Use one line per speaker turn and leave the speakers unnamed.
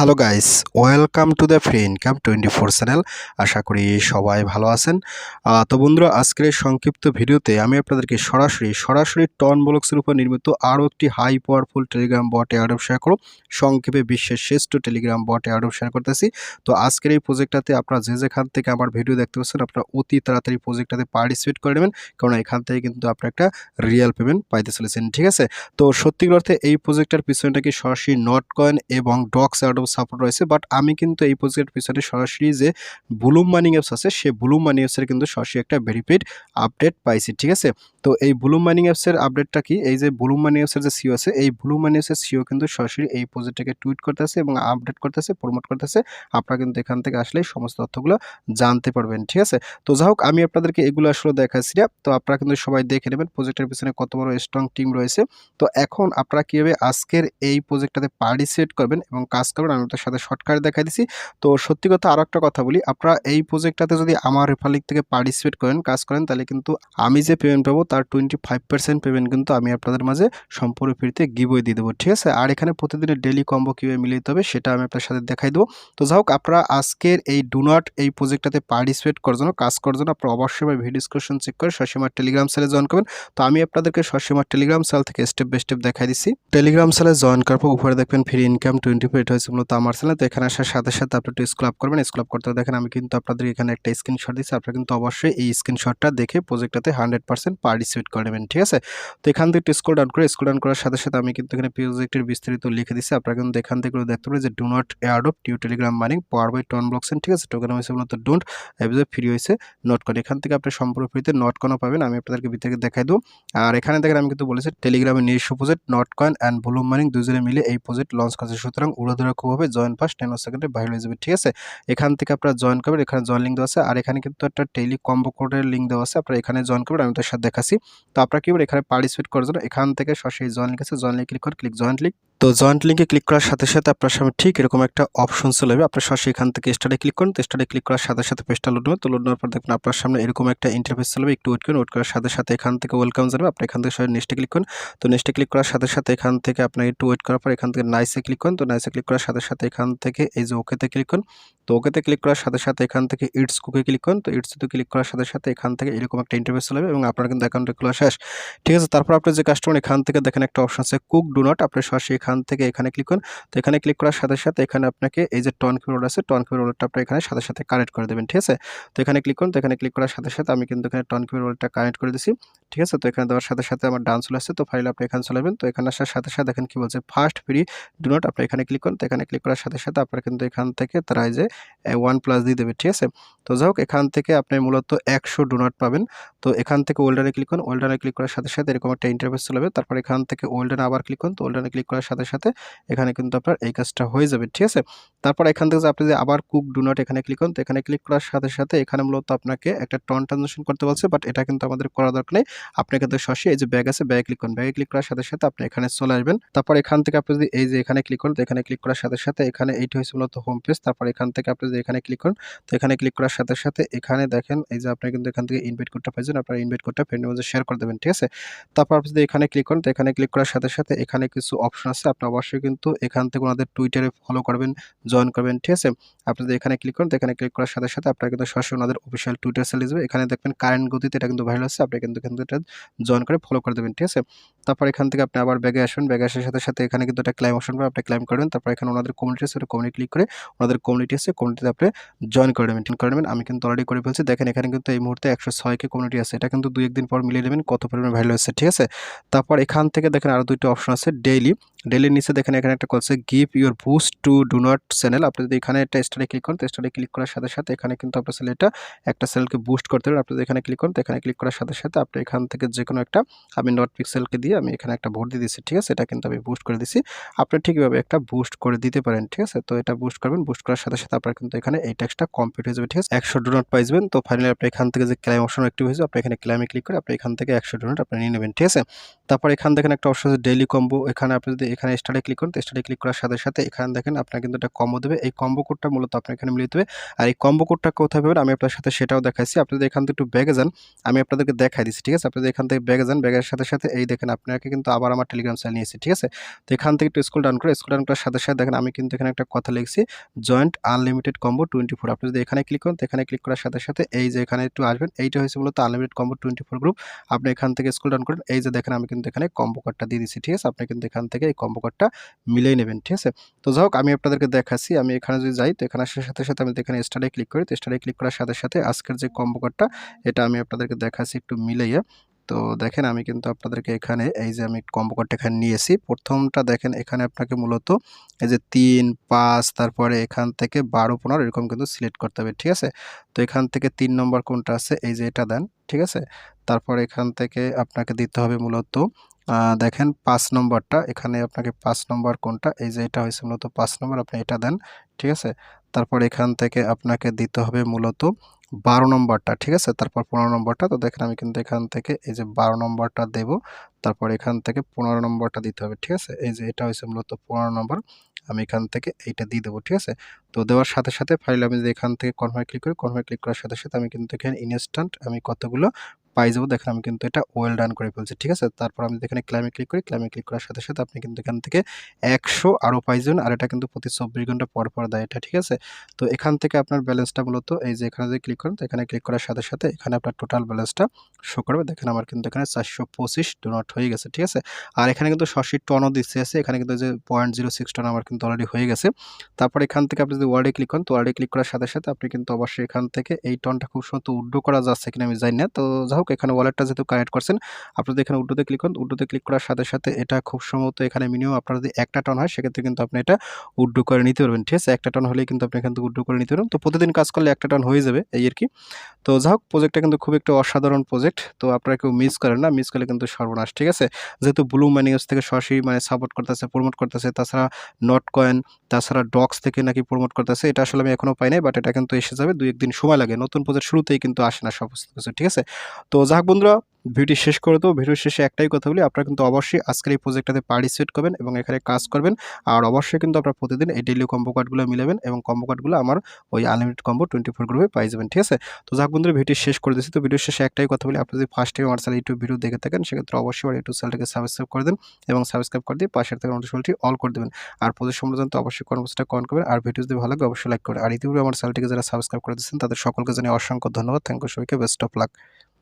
Hello guys welcome to the free income twenty four channel আশা করি সবাই ভালো আছেন। তো বন্ধুরা, আজকের এই সংক্ষিপ্ত ভিডিওতে আমি আপনাদেরকে সরাসরি সরাসরি টন ব্লকসের উপর নির্মিত আরও একটি high powerful Telegram bot airdrop share করো সংক্ষেপে বিশ্বের শ্রেষ্ঠ টেলিগ্রাম বট এয়ারডপ শেয়ার করতেছি। তো আজকের এই প্রজেক্টটাতে আপনারা যে যেখান থেকে আমার ভিডিও দেখতে পাচ্ছেন, আপনারা অতি তাড়াতাড়ি প্রজেক্টটাতে পার্টিসিপেট করে নেবেন। কারণ এখান থেকে কিন্তু আপনারা একটা রিয়েল পেমেন্ট পাইতে চলেছেন, ঠিক আছে? তো সত্যিকার অর্থে এই প্রজেক্টটার পিছনটা কি সরাসরি নট কয়েন এবং ডক্স অ্যাডব সাপোর্ট রয়েছে বাট আমি কিন্তু এই প্রজেক্টের পিছনে সরাসরি যে বুলুম মানি অ্যাপস আছে সে বুলুম মানি অ্যাপসের কিন্তু সরাসরি একটা ভেরিফাইড আপডেট পাইছি, ঠিক আছে? তো এই বুলুম মানি অ্যাপসের আপডেটটা কি? এই যে বুলুম মানি অ্যাপসের যে সিও আছে, এই বুলুম মানি অ্যাপসের সিও কিন্তু সরাসরি এই প্রজেক্টটাকে টুইট করতেছে এবং আপডেট করতেছে প্রমোট করতেছে। আপনারা কিন্তু এখান থেকে আসলেই সমস্ত তথ্যগুলো জানতে পারবেন, ঠিক আছে? তো যাই হোক, আমি আপনাদেরকে এগুলো আসলে দেখাচ্ছি না। তো আপনারা কিন্তু সবাই দেখে নেবেন প্রজেক্টের পিছনে কত বড় স্ট্রং টিম রয়েছে। তো এখন আপনারা কীভাবে আজকের এই প্রজেক্টটাতে পার্টিসিপেট করবেন এবং কাজ করবেন আমি তার সাথে শর্টকাট দেখাই দিছি। তো সত্যি কথা আরও একটা কথা বলি, আপনারা এই প্রজেক্টটাতে যদি আমার রেফালিক থেকে পার্টিসিপেট করেন, কাজ করেন, তাহলে কিন্তু আমি যে পেমেন্ট পাবো তার টোয়েন্টি ফাইভ পার্সেন্ট পেমেন্ট কিন্তু আমি আপনাদের মাঝে সম্পূর্ণ ফ্রিতে গিবই দিয়ে দেবো, ঠিক আছে? আর এখানে প্রতিদিনের ডেলি কম্বো কীভাবে মিলিয়ে হবে সেটা আমি আপনার সাথে দেখাই দেবো। তো যাই হোক, আপনারা আজকের এই ডু নট এই প্রজেক্টটাতে পার্টিসিপেট করার জন্য, কাজ করার জন্য আপনারা অবশ্যই আমার ভিডিও ডিসক্রিপশন চেক করে সসীমার টেলিগ্রাম সেলে জয়েন করবেন। তো আমি আপনাদেরকে সসীমার টেলিগ্রাম সেল থেকে স্টেপ বাই স্টেপ দেখাই দিচ্ছি টেলিগ্রাম সেলে জয়েন করার পর উপরে দেখবেন ফ্রি ইনকাম টোয়েন্টি ফোর এটা হচ্ছে মূলত আমার চ্যানেল, তো এখানে আসার সাথে সাথে আপনি একটু স্কুল আপ করবেন। স্কুল আপ করতে দেখেন, আমি কিন্তু আপনাদের এখানে একটা স্ক্রিনশট দিচ্ছি আপনারা কিন্তু অবশ্যই এই স্ক্রিনশটটা দেখে প্রজেক্টটাতে হান্ড্রেড পার্সেন্ট পার্টিসিপেট করে নেবেন, ঠিক আছে? তো এখান থেকে একটু স্কুল ডাউন করে স্কুল ডাউন করার সাথে সাথে আমি কিন্তু এখানে প্রজেক্টের বিস্তারিত লিখে দিচ্ছি আপনারা কিন্তু এখান থেকে দেখতে পারেন যে do not airdrop to Telegram money power by TON blockchain ঠিক আছে? টোকেন হয়েছে মূলত ডোন্ট এভাবে ফ্রি হয়েছে নোট করে। এখান থেকে আপনি সম্পূর্ণ ফ্রিতে নোট কয়েনও পাবেন, আমি আপনাদেরকে ভিতরে দেখাই দেবো। আর এখানে দেখেন, আমি কিন্তু বলেছি টেলিগ্রামে নিজস্ব project Notcoin and volume মানিং দুজনে মিলে এই প্রজেক্ট লঞ্চ করছে। সুতরাং উড়োধরা খুব হবে জয়েন পাস টেন সেকেন্ডে বাইরে হয়ে যাবে, ঠিক আছে? এখান থেকে আপনারা জয়েন করবেন, এখানে জয়েন লিঙ্ক দেওয়া আছে, আর এখানে কিন্তু একটা টেলি কম্বো কোডের লিঙ্ক দেওয়া আছে, আপনারা এখানে জয়েন করবেন, আমি তার সাথে দেখাচ্ছি। তো আপনারা কি এখানে পার্টিসিপেট করার জন্য এখান থেকে সরাসরি জয়েন আছে জয়েন লিঙ্ক ক্লিক করে ক্লিক জয়েন্ট লিঙ্ক তো জয়েন্ট লিঙ্কে ক্লিক করার সাথে সাথে আপনার সামনে ঠিক এরকম একটা অপশন চলে যাবে আপনার সরাসরি এখান থেকে স্টারে ক্লিক করুন, তো স্টারে ক্লিক করার সাথে সাথে পেজটা লোড হবে তো লোড নেওয়ার পর দেখুন আপনার সামনে এরকম একটা ইন্টারফেস চলে যাবে একটু ওয়েট করুন ওয়েট করার সাথে সাথে এখান থেকে ওয়েলকাম জানাবে আপনি এখান থেকে সরাসরি নেক্সটে ক্লিক করুন। তো নেক্সটে ক্লিক করার সাথে সাথে এখান থেকে আপনাকে একটু ওয়েট করার পর এখান থেকে নাইসে ক্লিক করুন। তো নাইসে ক্লিক করার সাথে সাথে এখান থেকে এই যে ওকেতে ক্লিক করুন। তো ওকেতে ক্লিক করার সাথে সাথে এখান থেকে ইটস কুকে ক্লিক করুন। তো ইটসতে ক্লিক করার সাথে সাথে এখান থেকে এরকম একটা ইন্টারফেস চলে এবং আপনার কিন্তু অ্যাকাউন্টে খোলা শেষ। ঠিক আছে, তারপর আপনার যে কাস্টমার এখান থেকে দেখেন একটা অপশন আছে কুক ডু নট আপনি সরাসরি এখান থেকে এখানে ক্লিক করুন। তো এখানে ক্লিক করার সাথে সাথে এখানে আপনাকে এই যে টন কিউর আছে টন কিউর ওয়ালেটটা আপনি এখানে সাথে সাথে কানেক্ট করে দেবেন। ঠিক আছে? তো এখানে ক্লিক করুন। তো এখানে ক্লিক করার সাথে সাথে আমি কিন্তু এখানে টন কিউর ওয়ালেটটা কানেক্ট করে দিছি। ঠিক আছে? তো এখানে দেওয়ার সাথে সাথে আমার ডান চলে আসছে। তো ফাইল আপনি এখানে চলাবেন তো এখানে আসার সাথে সাথে দেখেন কি বলছে ফার্স্ট ফ্রি ডু নট আপনি এখানে ক্লিক করুন। তো এখানে ক্লিক করার সাথে সাথে আপনার কিন্তু এখান থেকে তারা যে ওয়ান প্লাস দিয়ে দেবে, ঠিক আছে? তো যাই হোক, এখান থেকে আপনি মূলত একশো ডোনাট পাবেন। তো এখান থেকে ওল্ডারে ক্লিক করুন ওল্ডারে ক্লিক করার সাথে সাথে এরকম একটা ইন্টারফেস চলে তারপর এখান থেকে ওল্ডারে আবার ক্লিক করুন, তো ওল্ডারে ক্লিক করার সাথে সাথে এখানে কিন্তু আপনার এই কাজটা হয়ে যাবে, ঠিক আছে? তারপর এখান থেকে আপনি যে আবার কুক ডু নট এখানে ক্লিক করুন, তো এখানে ক্লিক করার সাথে সাথে এখানে মূলত আপনাকে একটা টন ট্রানজাকশন করতে বলছে বাট এটা কিন্তু আমাদের করা দরকার নেই। আপনি থেকে সরাসরি এই যে ব্যাগ আছে ব্যাগে ক্লিক করুন। ব্যাগে ক্লিক করার সাথে সাথে আপনি এখানে চলে আসবেন। তারপর এখান থেকে আপনি যদি এই যে এখানে ক্লিক করুন, তো এখানে ক্লিক করার সাথে সাথে এখানে এইটা হচ্ছে মূলত হোম পেজ তারপর এখান থেকে আপনি যদি এখানে ক্লিক করুন, তো এখানে ক্লিক করার সাথে সাথে এখানে দেখেন, এই যে আপনি কিন্তু এখান থেকে ইনভাইট কোডটা পাইছেন, আপনার ইনভাইট কোডটা ফ্রেন্ডের মধ্যে শেয়ার করে দেবেন, ঠিক আছে? তারপর আপনি যদি এখানে ক্লিক করেন, তো এখানে ক্লিক করার সাথে সাথে এখানে কিছু অপশন আছে। আপনি অবশ্যই কিন্তু এখান থেকে ওনাদের টুইটারে ফলো করবেন। জয়েন করবেন, ঠিক আছে? আপনি যদি এখানে ক্লিক করেন এখানে ক্লিক করার সাথে সাথে আপনার কিন্তু সরাসরি ওনাদের অফিসিয়াল টুইটার সেল যাবে। এখানে দেখবেন কারেন্ট গতিতে এটা কিন্তু ভাইরাল আছে আপনি কিন্তু কিন্তু এটা জয়েন করে ফলো করে দেবেন, ঠিক আছে? তারপর এখান থেকে আপনি আবার ব্যাগে আসবেন ব্যাগে আসার সাথে সাথে এখানে কিন্তু একটা ক্লাইম অপশন পাবেন, আপনি ক্লাইম করবেন, তারপর এখানে ওনাদের কমিউনিটি আছে কমিউনিটি ক্লিক করে ওনাদের কমিউনিটি আছে কমিউনিটিতে আপনি জয়েন করে নেবেন করে নেবেন। আমি কিন্তু অলরেডি করে ফেলছি। দেখেন এখানে কিন্তু এই মুহূর্তে একশো ছয়কে কমিউনিটি আছে। এটা কিন্তু দুই একদিন পর মিলিয়ে নেবেন কত পরিমাণে ভাইরাল হচ্ছে ঠিক আছে? তারপর এখান থেকে দেখেন আরও দুইটা অপশন আছে ডেইলি ডেইলির নিচে দেখেন, এখানে একটা করছে give your boost to do not channel আপনি যদি এখানে একটা স্টারে ক্লিক করেন, তো স্টারে ক্লিক করার সাথে সাথে এখানে কিন্তু আপনার চ্যানেলটা একটা চ্যানেলকে বুস্ট করতে পারেন। আপনি যদি এখানে ক্লিক করেন, তো এখানে ক্লিক করার সাথে সাথে আপনি এখান থেকে যে কোনো একটা, আমি নট পিক্সেলকে দিয়ে আমি এখানে একটা ভোট দিয়ে দিচ্ছি ঠিক আছে? এটা কিন্তু আমি বুস্ট করে দিচ্ছি আপনি ঠিকভাবে একটা বুস্ট করে দিতে পারেন, ঠিক আছে? তো এটা বুস্ট করবেন বুস্ট করার সাথে সাথে আপনার কিন্তু এখানে এই ট্যাক্সটা কমপ্লিট হয়ে যাবে, ঠিক আছে? একশো ডোনাট পাইবেন তো ফাইনালি আপনি এখান থেকে যে ক্লাইম অপশন অ্যাক্টিভ হয়েছে, আপনি এখানে ক্লাইমে ক্লিক করে আপনি এখান থেকে একশো ডোনাট আপনি নিয়ে নেবেন, ঠিক আছে? তারপর এখান থেকে একটা অপশন আছে ডেইলি কম্বো এখানে আপনি যদি এখানে স্টার্টে ক্লিক করুন স্টার্টে ক্লিক করার সাথে সাথে এখানে দেখেন আপনার কিন্তু একটা কম্বো দেবে। এই কম্বো কোডটা মূলত আপনার এখানে মিলিয়ে দেবে। আর এই কম্বো কোডটা কোথায় পাবেন? আমি আপনার সাথে সেটাও দেখাইছি। আপনাদের এখান থেকে একটু ব্যাগে যান, আমি আপনাদেরকে দেখাই দিচ্ছি ঠিক আছে? আপনাদের এখান থেকে ব্যাগে যান ব্যাগের সাথে সাথে এই দেখেন আপনাকে কিন্তু আবার আমার টেলিগ্রাম চ্যানেল নিয়েছি ঠিক আছে? তো এখান থেকে একটু স্কুল ডাউন করে স্কুল ডাউন করার সাথে সাথে দেখেন আমি কিন্তু এখানে একটা কথা লিখছি joint unlimited combo twenty four আপনি যদি এখানে ক্লিক করেন এখানে ক্লিক করার সাথে সাথে এই যে এখানে একটু আসবেন, এইটা হয়েছে মূলত unlimited combo twenty four group আপনি এখান থেকে স্কুল ডাউন করেন, এই যে দেখেন আমি কিন্তু এখানে কম্বো কার্ডটা দিয়ে দিচ্ছি ঠিক আছে? আপনি কিন্তু এখান থেকে এই কম্বো কার্ডটা মিলিয়ে নেবেন, ঠিক আছে? তো যাই হোক, আমি আপনাদেরকে দেখাচ্ছি, আমি এখানে যদি যাই, তো এখানে আসার সাথে সাথে আমি এখানে স্টারে ক্লিক করি, তো স্টারে ক্লিক করার সাথে সাথে আজকের যে কম্বো কার্ডটা এটা আমি আপনাদেরকে দেখাচ্ছি একটু মিলাইয়া তো দেখেন, আমি কিন্তু আপনাদেরকে এখানে এই যে আমি কম্বো কার্ডটা এখানে নিয়েছি, প্রথমটা দেখেন, এখানে আপনাকে মূলত এই যে তিন, পাঁচ, তারপরে এখান থেকে বারো, পনেরো, এরকম কিন্তু সিলেক্ট করতে হবে, ঠিক আছে? তো এখান থেকে তিন নম্বর কোনটা আছে, এই যে এটা দেন, ঠিক আছে? তারপর এখান থেকে আপনাকে দিতে হবে মূলত দেখেন পাঁচ নম্বরটা। এখানে আপনাকে পাঁচ নম্বর কোনটা? এই যে এটা হয়েছে মূলত পাঁচ নম্বর, আপনি এটা দেন, ঠিক আছে? তারপর এখান থেকে আপনাকে দিতে হবে মূলত বারো নম্বরটা, ঠিক আছে? তারপর পনেরো নম্বরটা, তো দেখেন আমি কিন্তু এখান থেকে এই যে বারো নম্বরটা দেব, তারপর এখান থেকে পনেরো নম্বরটা দিতে হবে, ঠিক আছে? এই যে এটা হয়েছে মূলত পনেরো নম্বর, আমি এখান থেকে এইটা দিয়ে দেবো, ঠিক আছে? তো দেওয়ার সাথে সাথে ফাইল আমি যদি এখান থেকে কনফার্ম ক্লিক করি কনফার্ম ক্লিক করার সাথে সাথে আমি কিন্তু এখানে ইনস্ট্যান্ট আমি কতগুলো পাই যাব দেখেন আমি কিন্তু এটা ওয়েল ডান করে ফেলছি, ঠিক আছে? তারপর আমি এখানে ক্লাইমে ক্লিক করি ক্লাইমে ক্লিক করার সাথে সাথে আপনি কিন্তু এখান থেকে একশো আরও পাই যাবেন আর এটা কিন্তু প্রতি চব্বিশ ঘণ্টা পর পর দেয় এটা, ঠিক আছে? তো এখান থেকে আপনার ব্যালেন্সটা মূলত এই যে এখানে যদি ক্লিক করেন, তো এখানে ক্লিক করার সাথে সাথে এখানে আপনার টোটাল ব্যালেন্সটা শো করবে। দেখেন আমার কিন্তু এখানে চারশো পঁচিশ ডোনাট হয়ে গেছে, ঠিক আছে? আর এখানে কিন্তু শশি টনও দিচ্ছে, আছে? এখানে কিন্তু যে পয়েন্ট জিরো সিক্স টন আমার কিন্তু অলরেডি হয়ে গেছে। তারপর এখান থেকে আপনি যদি ওয়ার্ডে ক্লিক করেন, তো ওয়ার্ডে ক্লিক করার সাথে সাথে আপনি কিন্তু অবশ্যই এখান থেকে এই টনটা খুব সুন্দর উড্ডো করা যাচ্ছে কিনা আমি জানি না। তো যাই হোক এখানে ওয়ালেটটা যেহেতু কানেক্ট করছেন আপনাদের এখানে উড্ডোতে ক্লিক করুন, উড্ডোতে ক্লিক করার সাথে সাথে এটা খুব সম্ভবত এখানে মিনিমাম আপনার যদি একটা টন হয়, সেক্ষেত্রে কিন্তু আপনি এটা উড্ডো করে নিতে পারবেন, ঠিক আছে? একটা টন হলেই কিন্তু আপনি এখান থেকে উড্ডো করে নিতে পারবেন। তো প্রতিদিন কাজ করলে একটা টন হয়ে যাবে, এই আর কি। তো যাই হোক প্রজেক্টটা কিন্তু খুব একটা অসাধারণ প্রজেক্ট তো আপনারা কেউ মিস করেন না মিস করলে কিন্তু সর্বনাশ, ঠিক আছে? যেহেতু ব্লু ম্যানিউস থেকে সরাসরি মানে সাপোর্ট করতেছে প্রমোট করতেছে, তাছাড়া নট কয়েন তাছাড়া ডক্স থেকে নাকি প্রমোট করতেছে, এটা আসলে আমি এখনও পাই নাই বাট এটা কিন্তু এসে যাবে দুই একদিন সময় লাগে। নতুন প্রজেক্ট শুরুতেই কিন্তু আসে না সমস্ত কিছু, ঠিক আছে? তো যাক বন্ধুরা ভিডিও শেষ করে দেবো। ভিডিও শেষে একটাই কথা বলি, আপনারা কিন্তু অবশ্যই আজকের এই প্রজেক্টটাতে পার্টিসিপেট করবেন এবং এখানে কাজ করবেন। আর অবশ্যই কিন্তু আপনারা প্রতিদিন এই ডেইলি কম্বো কার্ডগুলো মিলাবেন এবং কম্বো কার্ডগুলো আমার ওই আনলিমিটেড কম্বো টোয়েন্টি ফোর গ্রুপে পাই যাবেন, ঠিক আছে? তো যাক বন্ধুরা ভিডিও শেষ করে দিচ্ছি তো ভিডিও শেষে একটাই কথা বলি, আপনি যদি ফার্স্ট টাইম আমার চ্যানেল ইউটিউব ভিডিও দেখে থাকেন, সেক্ষেত্রে অবশ্যই আমার ইউটিউব চ্যানেলটাকে সাবস্ক্রাইব করে দেন এবং সাবস্ক্রাইব করে দিয়ে পাশের থেকে নোটিফিকেশনটি অল করে দেবেন। আর প্রজেক্ট সম্বন্ধে অবশ্যই কর্মসূচিটা কমেন্ট করবেন। আর ভিডিও যদি ভালো লাগে, অবশ্যই লাইক করবেন। আর ইতিপূর্বে আমার চ্যানেলটিকে যারা সাবস্ক্রাইব করে দিচ্ছেন তাদের সকলকে জানিয়ে অসংখ্য ধন্যবাদ। থ্যাংক ইউ সবাইকে। Best of luck